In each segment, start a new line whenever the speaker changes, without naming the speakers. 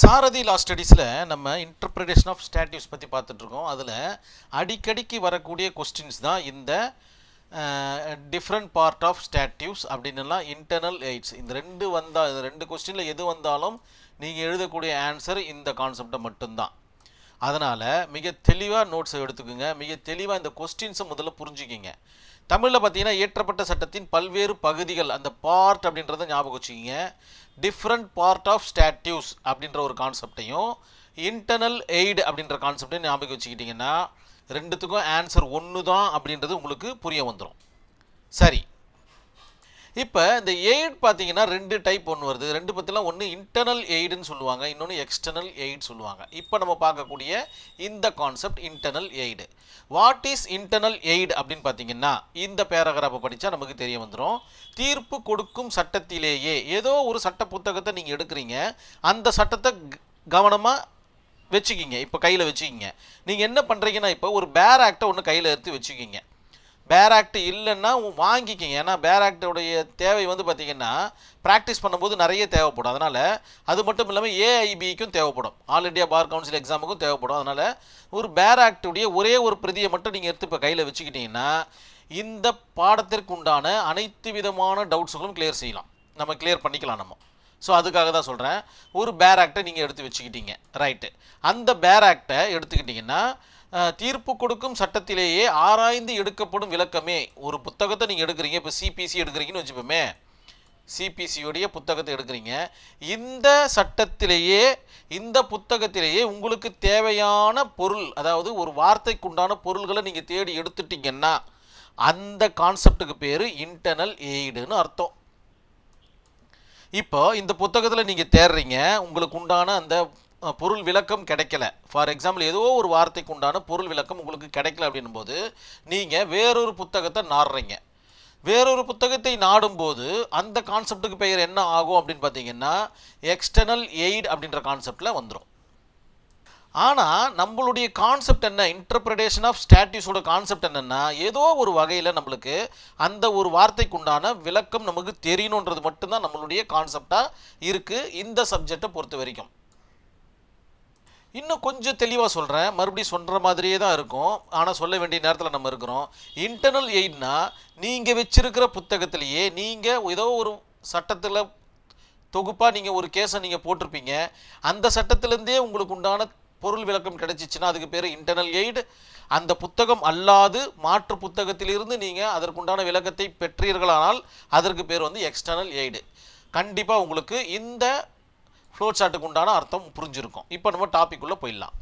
சாரதி லா ஸ்டடீஸில் நம்ம interpretation of ஸ்டாட்யூஸ் பற்றி பார்த்துட்ருக்கோம். அதில் அடிக்கடிக்கு வரக்கூடிய கொஸ்டின்ஸ் தான் இந்த டிஃப்ரெண்ட் பார்ட் ஆஃப் ஸ்டாட்யூஸ் அப்படின்னுலாம் இன்டர்னல் எய்ட்ஸ் இந்த ரெண்டு வந்தால் இந்த ரெண்டு கொஸ்டினில் எது வந்தாலும் நீங்கள் எழுதக்கூடிய ஆன்சர் இந்த கான்செப்டை மட்டும்தான். அதனால் மிக தெளிவாக நோட்ஸை எடுத்துக்கோங்க. மிக தெளிவாக இந்த கொஸ்டின்ஸை முதல்ல புரிஞ்சுக்கிங்க. தமிழில் பார்த்தீங்கன்னா இயற்றப்பட்ட சட்டத்தின் பல்வேறு பகுதிகள் அந்த பார்ட் அப்படின்றத ஞாபகம் வச்சுக்கிங்க. டிஃப்ரெண்ட் பார்ட் ஆஃப் ஸ்டாட்யூஸ் அப்படின்ற ஒரு கான்செப்டையும் இன்டர்னல் எய்டு அப்படின்ற கான்செப்டையும் ஞாபகம் வச்சுக்கிட்டிங்கன்னா ரெண்டுத்துக்கும் ஆன்சர் ஒன்று தான் அப்படின்றது உங்களுக்கு புரிய வந்துடும் சரி இப்போ இந்த எய்ட் பார்த்தீங்கன்னா ரெண்டு டைப் ஒன்று வருது. ரெண்டு பற்றிலாம் ஒன்று இன்டர்னல் எய்டுன்னு சொல்லுவாங்க. இன்னொன்று எக்ஸ்டர்னல் எய்ட் சொல்லுவாங்க. இப்போ நம்ம பார்க்கக்கூடிய இந்த concept internal aid what is internal aid அப்படின்னு பார்த்தீங்கன்னா இந்த பேராகிராஃபை படித்தா நமக்கு தெரிய வந்துடும் தீர்ப்பு கொடுக்கும் சட்டத்திலேயே ஏதோ ஒரு சட்ட புத்தகத்தை நீங்கள் எடுக்கிறீங்க. அந்த சட்டத்தை கவனமாக வச்சுக்கிங்க. இப்போ கையில் வச்சுக்கிங்க. நீங்கள் என்ன பண்ணுறீங்கன்னா இப்போ ஒரு பேர் ஆக்டை ஒன்று கையில் எடுத்து வச்சுக்கிங்க. பேர் ஆக்ட் இல்லைன்னா வாங்கிக்கிங்க. ஏன்னா பேர் ஆக்டோடைய தேவை வந்து பார்த்திங்கன்னா ப்ராக்டிஸ் பண்ணும்போது நிறைய தேவைப்படும். அதனால் அது மட்டும் இல்லாமல் ஏஐபிக்கும் தேவைப்படும். ஆல் இண்டியா பார் கவுன்சில் எக்ஸாமுக்கும் தேவைப்படும். அதனால் ஒரு பேர் ஆக்டுடைய ஒரே ஒரு பிரதியை மட்டும் நீங்கள் எடுத்து இப்போ கையில் வச்சுக்கிட்டிங்கன்னா இந்த பாடத்திற்கு உண்டான அனைத்து விதமான டவுட்ஸுகளும் கிளியர் செய்யலாம். நம்ம கிளியர் பண்ணிக்கலாம் நம்ம. ஸோ அதுக்காக தான் சொல்கிறேன் ஒரு பேர் ஆக்டை நீங்கள் எடுத்து வச்சுக்கிட்டீங்க. ரைட்டு அந்த பேர் ஆக்டை எடுத்துக்கிட்டிங்கன்னா தீர்ப்பு கொடுக்கும் சட்டத்திலேயே ஆராய்ந்து எடுக்கப்படும் விளக்கமே. ஒரு புத்தகத்தை நீங்கள் எடுக்கிறீங்க இப்போ சிபிசி எடுக்கிறீங்கன்னு வச்சுப்போமே. சிபிசியோடைய புத்தகத்தை எடுக்கிறீங்க. இந்த சட்டத்திலேயே இந்த புத்தகத்திலேயே உங்களுக்கு தேவையான பொருள் அதாவது ஒரு வார்த்தைக்குண்டான பொருள்களை நீங்கள் தேடி எடுத்துட்டீங்கன்னா அந்த கான்செப்டுக்கு பேர் இன்டர்னல் எய்டுன்னு அர்த்தம். இப்போ இந்த புத்தகத்தில் நீங்கள் தேடுறீங்க உங்களுக்கு உண்டான அந்த பொருள் விளக்கம் கிடைக்கல. ஃபார் எக்ஸாம்பிள் ஏதோ ஒரு வார்த்தைக்கு உண்டான பொருள் விளக்கம் உங்களுக்கு கிடைக்கல அப்படின்னும் போது நீங்கள் வேறொரு புத்தகத்தை நாடுறீங்க. வேறொரு புத்தகத்தை நாடும்போது அந்த கான்செப்டுக்கு பெயர் என்ன ஆகும் அப்படின்னு பார்த்தீங்கன்னா எக்ஸ்டர்னல் எய்ட் அப்படின்ற கான்செப்டில் வந்துடும் ஆனால் நம்மளுடைய கான்செப்ட் என்ன? இன்டர்பிரடேஷன் ஆஃப் ஸ்டாட்யூஸோட கான்செப்ட் என்னென்னா ஏதோ ஒரு வகையில் நம்மளுக்கு அந்த ஒரு வார்த்தைக்குண்டான விளக்கம் நமக்கு தெரியணுன்றது மட்டும்தான் நம்மளுடைய கான்செப்டாக இருக்குது இந்த சப்ஜெக்டை பொறுத்த வரைக்கும். இன்னும் கொஞ்சம் தெளிவாக சொல்கிறேன் மறுபடியும் சொல்கிற மாதிரியே தான் இருக்கும். ஆனால் சொல்ல வேண்டிய நேரத்தில் நம்ம இருக்கிறோம். இன்டர்னல் எய்ட்னா நீங்கள் வச்சிருக்கிற புத்தகத்திலேயே நீங்கள் ஏதோ ஒரு சட்டத்தில் தொகுப்பாக நீங்கள் ஒரு கேஸை நீங்கள் போட்டிருப்பீங்க. அந்த சட்டத்திலேருந்தே உங்களுக்கு உண்டான பொருள் விளக்கம் கிடைச்சிச்சுன்னா அதுக்கு பேர் இன்டர்னல் எய்டு அந்த புத்தகம் அல்லாது மாற்று புத்தகத்திலிருந்து நீங்கள் அதற்குண்டான விளக்கத்தை பெற்றீர்களானால் அதற்கு பேர் வந்து எக்ஸ்டர்னல் எய்டு கண்டிப்பாக உங்களுக்கு இந்த ஃப்ளோ சார்ட்டுக்கு உண்டான அர்த்தம் புரிஞ்சிருக்கும். இப்போ நம்ம டாப்பிக்குள்ளே போயிடலாம்.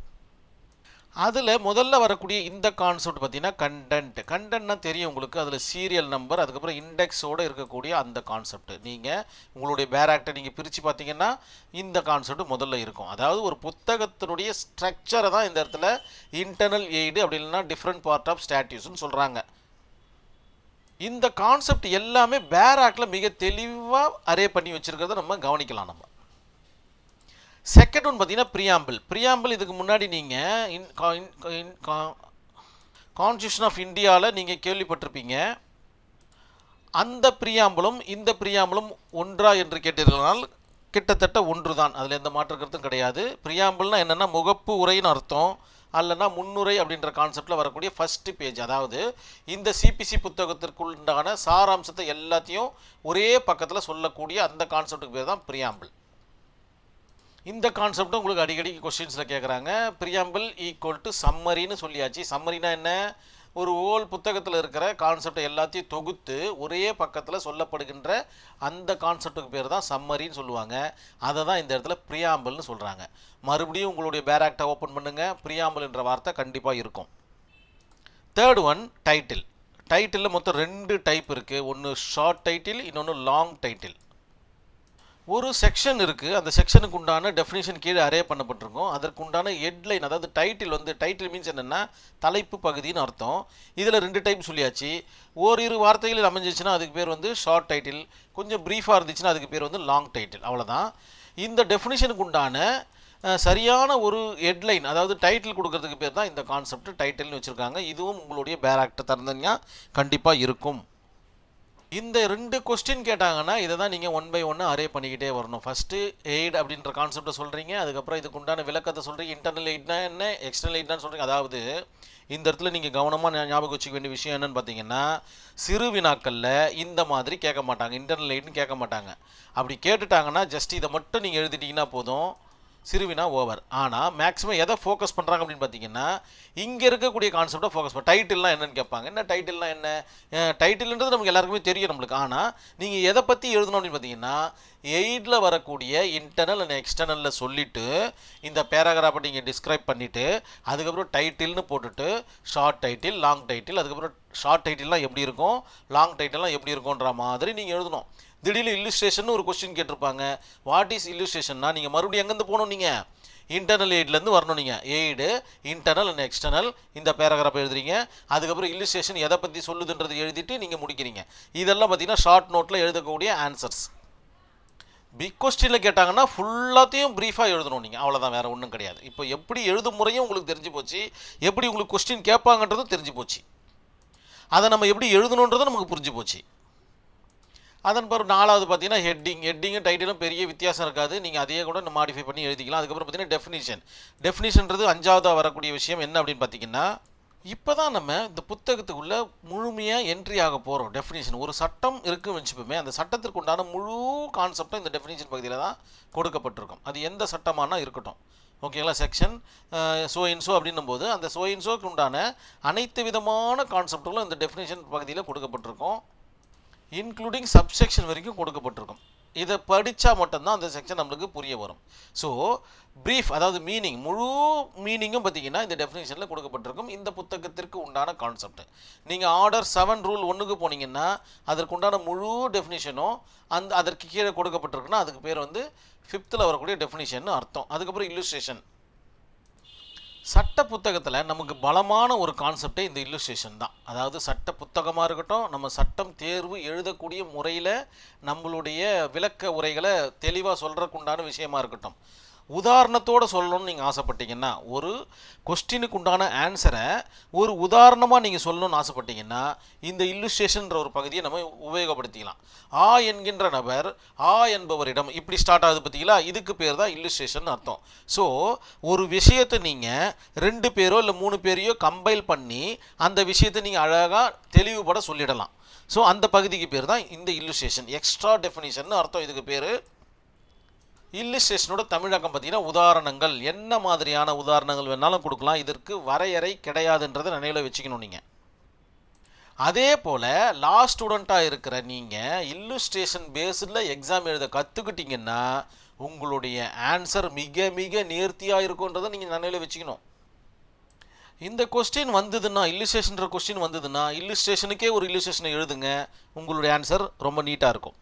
அதில் முதல்ல வரக்கூடிய இந்த கான்செப்ட் பார்த்தீங்கன்னா கண்டென்ட் கண்டென்ட்னா தெரியும் உங்களுக்கு. அதில் சீரியல் நம்பர் அதுக்கப்புறம் இண்டெக்ஸோடு இருக்கக்கூடிய அந்த கான்செப்ட் நீங்கள் உங்களுடைய பேராக்டை நீங்கள் பிரித்து பார்த்தீங்கன்னா இந்த கான்செப்ட் முதல்ல இருக்கும். அதாவது ஒரு புத்தகத்தினுடைய ஸ்ட்ரக்சரை தான் இந்த இடத்துல இன்டர்னல் எய்டு அப்படி இல்லைன்னா டிஃப்ரெண்ட் பார்ட் ஆஃப் ஸ்டாட்யூஸ்னு சொல்கிறாங்க இந்த கான்செப்ட் எல்லாமே பேராக்டில் மிக தெளிவாக அரே பண்ணி வச்சுருக்கிறத நம்ம கவனிக்கலாம் நம்ம. செகண்ட் ஒன் பார்த்தீங்கன்னா ப்ரியாம்பிள் ப்ரியாம்பிள் இதுக்கு முன்னாடி நீங்கள் கான்ஸ்டியூஷன் ஆஃப் இந்தியாவில் நீங்கள் கேள்விப்பட்டிருப்பீங்க. அந்த பிரியாம்பலும் இந்த பிரியாம்பலும் ஒன்றா என்று கேட்டீர்களால் கிட்டத்தட்ட ஒன்று தான் அதில் எந்த மாற்று கருத்தும் கிடையாது. பிரியாம்பிள்னா என்னென்னா முகப்பு உரைன்னு அர்த்தம். அல்லனா முன்னுரை அப்படின்ற கான்செப்டில் வரக்கூடிய ஃபஸ்ட்டு பேஜ் அதாவது இந்த சிபிசி புத்தகத்திற்குண்டான சாராம்சத்தை எல்லாத்தையும் ஒரே பக்கத்தில் சொல்லக்கூடிய அந்த கான்செப்டுக்கு பேர் தான் பிரியாம்பிள் இந்த கான்செப்டும் உங்களுக்கு அடிக்கடி கொஸ்டின்ஸில் கேட்குறாங்க பிரியாம்பிள் ஈக்குவல் டு சம்மரின்னு சொல்லியாச்சு. சம்மரினா என்ன? ஒரு ஓல் புத்தகத்தில் இருக்கிற கான்செப்டை எல்லாத்தையும் தொகுத்து ஒரே பக்கத்தில் சொல்லப்படுகின்ற அந்த கான்செப்டுக்கு பேர் தான் சம்மரின்னு சொல்லுவாங்க. அதை தான் இந்த இடத்துல பிரியாம்பிள்னு சொல்கிறாங்க மறுபடியும் உங்களுடைய பேராக்டை ஓப்பன் பண்ணுங்கள் பிரியாம்பிள் என்ற வார்த்தை கண்டிப்பாக இருக்கும். தேர்ட் ஒன் டைட்டில் டைட்டிலில் மொத்தம் ரெண்டு டைப் இருக்குது ஒன்று ஷார்ட் டைட்டில் இன்னொன்று லாங் டைட்டில் ஒரு செக்ஷன் இருக்குது அந்த செக்ஷனுக்கு உண்டான டெஃபினேஷன் கீழே அரே பண்ணப்பட்டிருக்கும். அதற்கு உண்டான ஹெட்லைன் அதாவது டைட்டில் வந்து டைட்டில் மீன்ஸ் என்னென்னா தலைப்பு பகுதின்னு அர்த்தம். இதில் ரெண்டு டைம் சொல்லியாச்சு. ஓரிரு வார்த்தைகளில் அமைஞ்சிச்சுன்னா அதுக்கு பேர் வந்து ஷார்ட் டைட்டில் கொஞ்சம் ப்ரீஃபாக இருந்துச்சுன்னா அதுக்கு பேர் வந்து லாங் டைட்டில் அவ்வளோதான் இந்த டெஃபினேஷனுக்கு உண்டான சரியான ஒரு ஹெட்லைன் அதாவது டைட்டில் கொடுக்கறதுக்கு பேர் தான் இந்த கான்செப்ட் டைட்டில்னு வச்சுருக்காங்க. இதுவும் உங்களுடைய பேராக்டர் திறந்தீங்கன்னா கண்டிப்பாக இருக்கும். இந்த ரெண்டு கொஸ்டின் கேட்டாங்கன்னா இதை தான் நீங்கள் ஒன் பை ஒன்று அரே பண்ணிக்கிட்டே வரணும். ஃபஸ்ட்டு எய்ட் அப்படின்ற கான்செப்டை சொல்கிறீங்க அதுக்கப்புறம் இதுக்கு உண்டான விளக்கத்தை சொல்கிறீங்க இன்டர்னல் எய்ட்னா என்ன எக்ஸ்டர்னல் எய்ட்னான்னு சொல்கிறீங்க அதாவது இந்த இடத்துல நீங்கள் கவனமாக ஞாபகம் வச்சுக்க வேண்டிய விஷயம் என்னென்னு பார்த்தீங்கன்னா சிறு வினாக்களில் இந்த மாதிரி கேட்க மாட்டாங்க. இன்டர்னல் எய்ட்னு கேட்க மாட்டாங்க. அப்படி கேட்டுட்டாங்கன்னா ஜஸ்ட் இதை மட்டும் நீங்கள் எழுதிட்டிங்கன்னா போதும். சிறுவினா ஓவர் ஆனால் மேக்ஸிமம் எதை ஃபோக்கஸ் பண்ணுறாங்க அப்படின்னு பார்த்தீங்கன்னா இங்கே இருக்கக்கூடிய கான்செப்டை ஃபோக்கஸ் பண்ண டைட்டில்லாம் என்னென்னு கேட்பாங்க. என்ன டைட்டில்லாம் என்ன? டைட்டில்ன்றது நமக்கு எல்லாருக்குமே தெரியும் நம்மளுக்கு. ஆனால் நீங்கள் எதை பற்றி எழுதணும் அப்படின்னு பார்த்தீங்கன்னா எயிட்டில் வரக்கூடிய இன்டர்னல் அண்ட் எக்ஸ்டர்னலில் சொல்லிவிட்டு இந்த பேராகிராஃபை நீங்கள் டிஸ்கிரைப் பண்ணிவிட்டு அதுக்கப்புறம் டைட்டில்னு போட்டுட்டு ஷார்ட் டைட்டில் லாங் டைட்டில் அதுக்கப்புறம் ஷார்ட் டைட்டில்லாம் எப்படி இருக்கும்? லாங் டைட்டில்லாம் எப்படி இருக்கும்ன்ற மாதிரி நீங்கள் எழுதணும். திடீர்னு இல்லுஸ்ட்ரேஷன் ஒரு கொஸ்டின் கேட்டிருப்பாங்க. வாட் இஸ் இல்லுஸ்ட்ரேஷன்னா நீங்கள் மறுபடியும் எங்கேருந்து போகணும் நீங்கள் இன்டர்னல் எய்ட்லேருந்து வரணும் நீங்கள் எய்டு இன்டர்னல் அண்ட் எக்ஸ்டர்னல் இந்த பேராகிராஃப் எழுதுறீங்க. அதுக்கப்புறம் இல்லுஸ்ட்ரேஷன் எதை பற்றி சொல்லுதுன்றது எழுதிட்டு நீங்கள் முடிக்கிறீங்க. இதெல்லாம் பார்த்தீங்கன்னா ஷார்ட் நோட்டில் எழுதக்கூடிய ஆன்சர்ஸ் பிக் கொஸ்டினில் கேட்டாங்கன்னா ஃபுல்லாத்தையும் ப்ரீஃபாக எழுதணும் நீங்கள் அவ்வளோதான் வேறு ஒன்றும் கிடையாது. இப்போ எப்படி எழுதும் முறையும் உங்களுக்கு தெரிஞ்சு போச்சு. எப்படி உங்களுக்கு கொஸ்டின் கேட்பாங்கன்றதும் தெரிஞ்சு போச்சு. அதை நம்ம எப்படி எழுதணுன்றதும் நமக்கு புரிஞ்சு போச்சு. அதன் பிறகு நாலாவது பார்த்தீங்கன்னா ஹெட்டிங் ஹெட்டிங்கும் டைட்டிலும் பெரிய வித்தியாசம் இருக்காது. நீங்கள் அதையே கூட மாடிஃபை பண்ணி எழுதிக்கலாம். அதுக்கப்புறம் பார்த்தீங்கன்னா டெஃபினிஷன் டெஃபினிஷன்றது அஞ்சாவதாக வரக்கூடிய விஷயம் என்ன அப்படின்னு பார்த்தீங்கன்னா இப்போ தான் நம்ம இந்த புத்தகத்துக்குள்ளே முழுமையாக என்ட்ரி ஆக போகிறோம் டெஃபினேஷன் ஒரு சட்டம் இருக்குன்னு வச்சுப்போமே அந்த சட்டத்திற்கு உண்டான முழு கான்செப்டும் இந்த டெஃபினேஷன் பகுதியில் தான் கொடுக்கப்பட்டிருக்கும். அது எந்த சட்டமானால் இருக்கட்டும். ஓகேங்களா செக்ஷன் சோ இன்சோ அப்படின்னும் போது அந்த சோ இன்சோக்கு உண்டான அனைத்து விதமான கான்செப்டுகளும் இந்த டெஃபினிஷன் பகுதியில் கொடுக்கப்பட்டிருக்கும். இன்க்ளூடிங் சப்செக்ஷன் வரைக்கும் கொடுக்கப்பட்டிருக்கும். இதை படித்தா மட்டும்தான் அந்த செக்ஷன் நம்மளுக்கு புரிய வரும். ஸோ ப்ரீஃப் அதாவது மீனிங் முழு மீனிங்கும் பார்த்தீங்கன்னா இந்த டெஃபினேஷனில் கொடுக்கப்பட்டிருக்கும். இந்த புத்தகத்திற்கு உண்டான கான்செப்ட் நீங்கள் ஆர்டர் செவன் ரூல் ஒன்றுக்கு போனீங்கன்னா அதற்கு உண்டான முழு டெஃபினிஷனும் அந்த அதற்கு கீழே கொடுக்கப்பட்டிருக்குன்னா அதுக்கு பேர் வந்து ஃபிஃப்த்தில் வரக்கூடிய டெஃபினேஷன் அர்த்தம். அதுக்கப்புறம் இல்லுஸ்ட்ரேஷன் சட்ட புத்தகத்தில் நமக்கு பலமான ஒரு கான்செப்டே இந்த இல்லுஸ்ட்ரேஷன் தான். அதாவது சட்ட புத்தகமாக இருக்கட்டும் நம்ம சட்டம் தேர்வு எழுதக்கூடிய முறையில் நம்மளுடைய விளக்க உரைகளை தெளிவாக சொல்கிறதுக்கு உண்டான விஷயமா இருக்கட்டும். உதாரணத்தோடு சொல்லணும்னு நீங்கள் ஆசைப்பட்டீங்கன்னா ஒரு கொஸ்டினுக்கு உண்டான ஆன்சரை ஒரு உதாரணமாக நீங்கள் சொல்லணும்னு ஆசைப்பட்டீங்கன்னா இந்த இல்லுஸ்ட்ரேஷன்ற ஒரு பகுதியை நம்ம உபயோகப்படுத்திக்கலாம். ஆ என்கின்ற நபர் ஆ என்பவரிடம் இப்படி ஸ்டார்ட் ஆகுது பார்த்தீங்களா? இதுக்கு பேர் தான் இல்லுஸ்ட்ரேஷன் அர்த்தம். ஸோ ஒரு விஷயத்தை நீங்கள் ரெண்டு பேரோ இல்லை மூணு பேரையோ கம்பைல் பண்ணி அந்த விஷயத்தை நீங்கள் அழகாக தெளிவுபட சொல்லிடலாம். ஸோ அந்த பகுதிக்கு பேர் தான் இந்த இல்லுஸ்ட்ரேஷன் எக்ஸ்ட்ரா டெஃபினிஷன் அர்த்தம். இதுக்கு பேர் இல்லுஸ்ட்ரேஷனோட தமிழகம் பார்த்தீங்கன்னா உதாரணங்கள். என்ன மாதிரியான உதாரணங்கள் வேணாலும் கொடுக்கலாம். இதற்கு வரையறை கிடையாதுன்றதை நினைவில் வச்சுக்கணும் நீங்கள் அதே போல் லா ஸ்டூடெண்ட்டாக இருக்கிற நீங்கள் இல்லுஸ்ட்ரேஷன் பேஸில் எக்ஸாம் எழுத கற்றுக்கிட்டீங்கன்னா உங்களுடைய ஆன்சர் மிக மிக நேர்த்தியாக இருக்குன்றதை நீங்கள் நினைவில் வச்சுக்கணும். இந்த கொஸ்டின் வந்ததுன்னா இல்லுஸ்ட்ரேஷன்ற கொஸ்டின் வந்ததுன்னா இல்லுஸ்ட்ரேஷனுக்கே ஒரு இல்லுஸ்ட்ரேஷனை எழுதுங்க. உங்களுடைய ஆன்சர் ரொம்ப நீட்டாக இருக்கும்.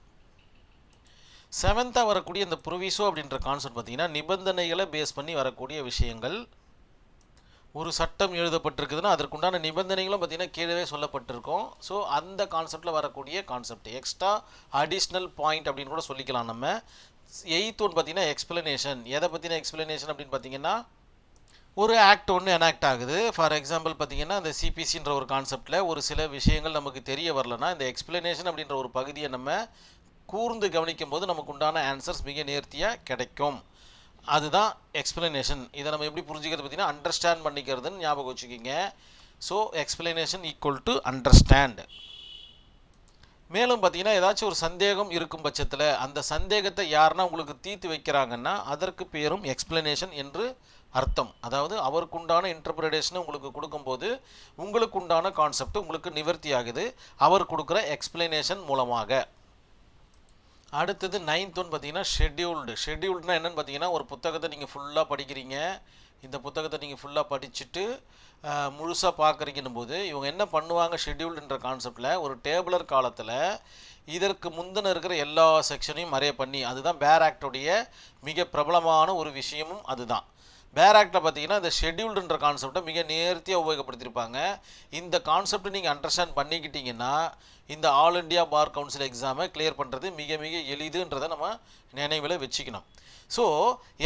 செவன்த்தாக வரக்கூடிய இந்த ப்ரொவிசோ அப்படின்ற கான்செப்ட் பார்த்தீங்கன்னா நிபந்தனைகளை பேஸ் பண்ணி வரக்கூடிய விஷயங்கள். ஒரு சட்டம் எழுதப்பட்டிருக்குதுன்னா அதற்குண்டான நிபந்தனைகளும் பார்த்தீங்கன்னா கீழே சொல்லப்பட்டிருக்கும். ஸோ அந்த கான்செப்டில் வரக்கூடிய கான்செப்ட் எக்ஸ்ட்ரா அடிஷ்னல் பாயிண்ட் அப்படின்னு கூட சொல்லிக்கலாம் நம்ம. எயித் ஒன் பார்த்தீங்கன்னா எக்ஸ்பிளனேஷன் எதை பற்றின எக்ஸ்பிளனேஷன் அப்படின்னு பார்த்தீங்கன்னா ஒரு ஆக்ட் ஒன்று எனாக்ட் ஆகுது. ஃபார் எக்ஸாம்பிள் பார்த்தீங்கன்னா இந்த சிபிசின்ற ஒரு கான்செப்டில் ஒரு சில விஷயங்கள் நமக்கு தெரிய வரலன்னா இந்த எக்ஸ்பிளனேஷன் அப்படின்ற ஒரு பகுதியை நம்ம கூர்ந்து கவனிக்கும் போது நமக்கு உண்டான ஆன்சர்ஸ் மிக நேர்த்தியாக கிடைக்கும். அதுதான் எக்ஸ்பிளனேஷன் இதை நம்ம எப்படி புரிஞ்சுக்கிறது பார்த்தீங்கன்னா அண்டர்ஸ்டாண்ட் பண்ணிக்கிறதுன்னு ஞாபகம் வச்சுக்கிங்க. So explanation equal to understand மேலும் பார்த்தீங்கன்னா ஏதாச்சும் ஒரு சந்தேகம் இருக்கும் பட்சத்தில் அந்த சந்தேகத்தை யாருன்னா உங்களுக்கு தீர்த்து வைக்கிறாங்கன்னா அதற்கு பேரும் எக்ஸ்பிளனேஷன் என்று அர்த்தம். அதாவது அவருக்குண்டான இன்டர்பிரிட்டேஷனை உங்களுக்கு கொடுக்கும்போது உங்களுக்கு உண்டான கான்செப்ட் உங்களுக்கு நிவர்த்தி ஆகுது அவர் கொடுக்குற எக்ஸ்பிளனேஷன் மூலமாக. அடுத்தது நைன்த் ஒன் பார்த்தீங்கன்னா ஷெட்யூல்டு ஷெட்யூல்டுனா என்னென்னு பார்த்தீங்கன்னா ஒரு புத்தகத்தை நீங்கள் ஃபுல்லாக படிக்கிறீங்க. இந்த புத்தகத்தை நீங்கள் ஃபுல்லாக படிச்சுட்டு முழுசாக பார்க்குறீங்கன்னும் போது இவங்க என்ன பண்ணுவாங்க ஷெட்யூல்டுன்ற கான்செப்டில் ஒரு டேபிளர் காலத்தில் இதற்கு முந்தின இருக்கிற எல்லா செக்ஷனையும் மறைய பண்ணி அதுதான் பேர் ஆக்டுடைய மிக பிரபலமான ஒரு விஷயமும் அதுதான். பேர் ஆக்டில் பார்த்தீங்கன்னா இந்த ஷெட்யூல்டுன்ற கான்செப்டை மிக நேர்த்தியாக உபயோகப்படுத்தியிருப்பாங்க இந்த கான்செப்டை நீங்கள் அண்டர்ஸ்டாண்ட் பண்ணிக்கிட்டீங்கன்னா இந்த ஆல் இண்டியா பார் கவுன்சில் எக்ஸாமை கிளியர் பண்ணுறது மிக மிக எளிதுன்றதை நம்ம நினைவில் வச்சுக்கணும். ஸோ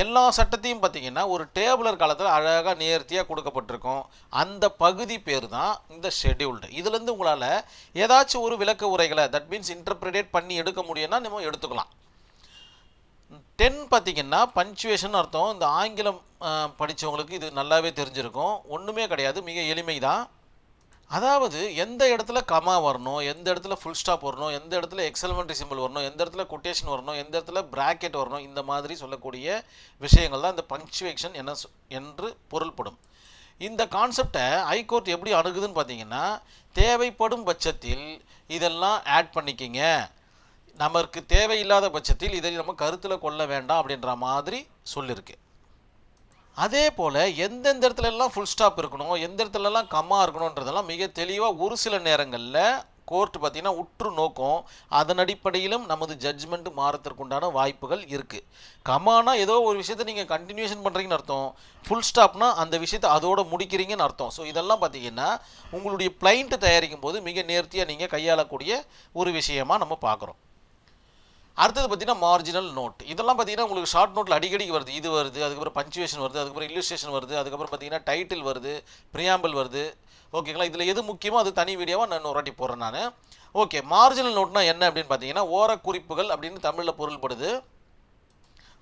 எல்லா சட்டத்தையும் பார்த்தீங்கன்னா ஒரு டேபிளர் காலத்தில் அழகாக நேர்த்தியாக கொடுக்கப்பட்டிருக்கும். அந்த பகுதி பேர் தான் இந்த ஷெட்யூல்டு இதுலேருந்து உங்களால் ஏதாச்சும் ஒரு விளக்க உரைகளை தட் மீன்ஸ் இன்டர்பிரேட் பண்ணி எடுக்க முடியும்னா நம்ம எடுத்துக்கலாம். டென் பார்த்திங்கன்னா பஞ்சுவேஷன் அர்த்தம். இந்த ஆங்கிலம் படித்தவங்களுக்கு இது நல்லாவே தெரிஞ்சிருக்கும். ஒன்றுமே கிடையாது. மிக எளிமை தான் அதாவது எந்த இடத்துல கமா வரணும் எந்த இடத்துல ஃபுல் ஸ்டாப் வரணும் எந்த இடத்துல எக்ஸலமெண்ட்ரி சிம்பிள் வரணும் எந்த இடத்துல கொட்டேஷன் வரணும் எந்த இடத்துல ப்ராக்கெட் வரணும் இந்த மாதிரி சொல்லக்கூடிய விஷயங்கள் தான் இந்த பங்க்சுவேஷன் என்ன சொ- என்று பொருள்படும். இந்த கான்செப்டை ஹைகோர்ட் எப்படி அணுகுதுன்னு பார்த்தீங்கன்னா தேவைப்படும் பட்சத்தில் இதெல்லாம் ஆட் பண்ணிக்கிங்க. நமக்கு தேவையில்லாத பட்சத்தில் இதை நம்ம கருத்தில் கொள்ள வேண்டாம் அப்படின்ற மாதிரி சொல்லியிருக்கு. அதே போல் எந்தெந்த இடத்துலலாம் ஃபுல் ஸ்டாப் இருக்கணும் எந்த இடத்துலலாம் கம்மா இருக்கணுன்றதெல்லாம் மிக தெளிவாக ஒரு சில நேரங்களில் கோர்ட் பார்த்தீங்கன்னா உற்று நோக்கம். அதன் அடிப்படையிலும் நமது ஜட்ஜ்மெண்ட் மாறத்திற்குண்டான வாய்ப்புகள் இருக்குது கமானா ஏதோ ஒரு விஷயத்தை நீங்கள் கண்டினியூஷன் பண்ணுறீங்கன்னு அர்த்தம். ஃபுல் ஸ்டாப்னா அந்த விஷயத்தை அதோட முடிக்கிறீங்கன்னு அர்த்தம். ஸோ இதெல்லாம் பார்த்தீங்கன்னா உங்களுடைய பிளைண்ட் தயாரிக்கும் போது மிக நேர்த்தியாக நீங்கள் கையாளக்கூடிய ஒரு விஷயமாக நம்ம பார்க்குறோம். அடுத்தது பார்த்தீங்கன்னா மார்ஜினல் நோட் இதெல்லாம் பார்த்தீங்கன்னா உங்களுக்கு ஷார்ட் நோட்டில் அடிக்கடி வருது. இது வருது அதுக்கப்புறம் பஞ்சுவேஷன் வருது அதுக்கப்புறம் இல்லுஸ்ட்ரேஷன் வருது அதுக்கப்புறம் பார்த்தீங்கன்னா டைட்டில் வருது பிரியாம்பிள் வருது. ஓகேங்களா இதில் எது முக்கியமோ அது தனி வீடியோவாக நான் ஒரு வாட்டி போடுறேன் நான். ஓகே மார்ஜினல் நோட்னா என்ன அப்படின்னு பார்த்தீங்கன்னா ஓர குறிப்புகள் அப்படின்னு தமிழில் பொருள்படுது.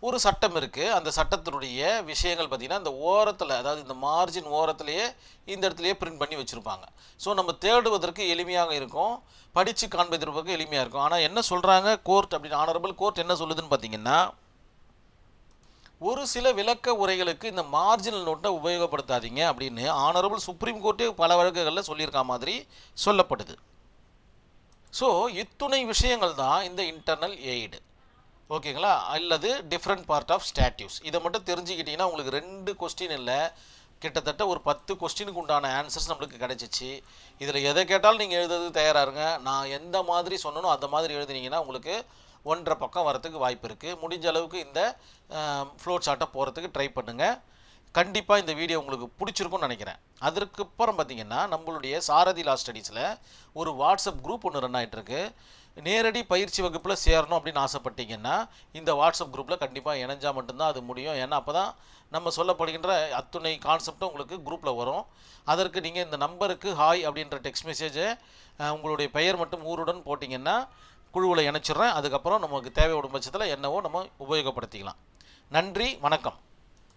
ஒரு சட்டம் இருக்குது அந்த சட்டத்தினுடைய விஷயங்கள் பார்த்திங்கன்னா இந்த ஓரத்தில் அதாவது இந்த மார்ஜின் ஓரத்துலேயே இந்த இடத்துலையே பிரிண்ட் பண்ணி வச்சுருப்பாங்க. ஸோ நம்ம தேடுவதற்கு எளிமையாக இருக்கும். படித்து காண்பதற்கு எளிமையாக இருக்கும். ஆனால் என்ன சொல்கிறாங்க கோர்ட் அப்படின்னு ஆனரபிள் கோர்ட் என்ன சொல்லுதுன்னு பார்த்தீங்கன்னா ஒரு சில விளக்க உரைகளுக்கு இந்த மார்ஜினல் நோட்டை உபயோகப்படுத்தாதீங்க அப்படின்னு ஆனரபிள் சுப்ரீம் கோர்ட்டே பல வழக்குகளில் சொல்லியிருக்க மாதிரி சொல்லப்படுது. ஸோ இத்துணை விஷயங்கள் தான் இந்த இன்டர்னல் எய்டு ஓகேங்களா? அல்லது டிஃப்ரெண்ட் பார்ட் ஆஃப் ஸ்டாட்யூஸ் இதை மட்டும் தெரிஞ்சுக்கிட்டிங்கன்னா உங்களுக்கு ரெண்டு கொஸ்டின் இல்லை. கிட்டத்தட்ட ஒரு பத்து கொஸ்டினுக்கு உண்டான ஆன்சர்ஸ் நம்மளுக்கு கிடச்சிச்சு. இதில் எதை கேட்டாலும் நீங்கள் எழுதுறது தயாராக இருங்க. நான் எந்த மாதிரி சொன்னனோ அந்த மாதிரி எழுதுனீங்கன்னா உங்களுக்கு ஒன்றரை பக்கம் வரத்துக்கு வாய்ப்பு இருக்குது முடிஞ்ச அளவுக்கு இந்த ஃப்ளோட் சார்ட்டை போகிறதுக்கு ட்ரை பண்ணுங்கள் கண்டிப்பாக இந்த வீடியோ உங்களுக்கு பிடிச்சிருக்கும்னு நினைக்கிறேன். அதற்கு அப்புறம் பார்த்தீங்கன்னா நம்மளுடைய சாரதி லா ஸ்டடீஸில் ஒரு வாட்ஸ்அப் குரூப் ஒன்று ரன் ஆகிட்டுருக்கு நேரடி பயிற்சி வகுப்பில் சேரணும் அப்படின்னு ஆசைப்பட்டீங்கன்னா இந்த வாட்ஸ்அப் குரூப்பில் கண்டிப்பாக இணைஞ்சால் மட்டும்தான் அது முடியும். ஏன்னா அப்போ தான் நம்ம சொல்லப்படுகின்ற அத்துணை கான்செப்டும் உங்களுக்கு குரூப்பில் வரும். அதற்கு நீங்கள் இந்த நம்பருக்கு ஹாய் அப்படின்ற டெக்ஸ்ட் மெசேஜை உங்களுடைய பெயர் மட்டும் ஊருடன் போட்டிங்கன்னா குழுவில் இணைச்சிடுறேன். அதுக்கப்புறம் நமக்கு தேவைப்படும் பட்சத்தில் என்னவோ நம்ம உபயோகப்படுத்திக்கலாம். நன்றி வணக்கம்.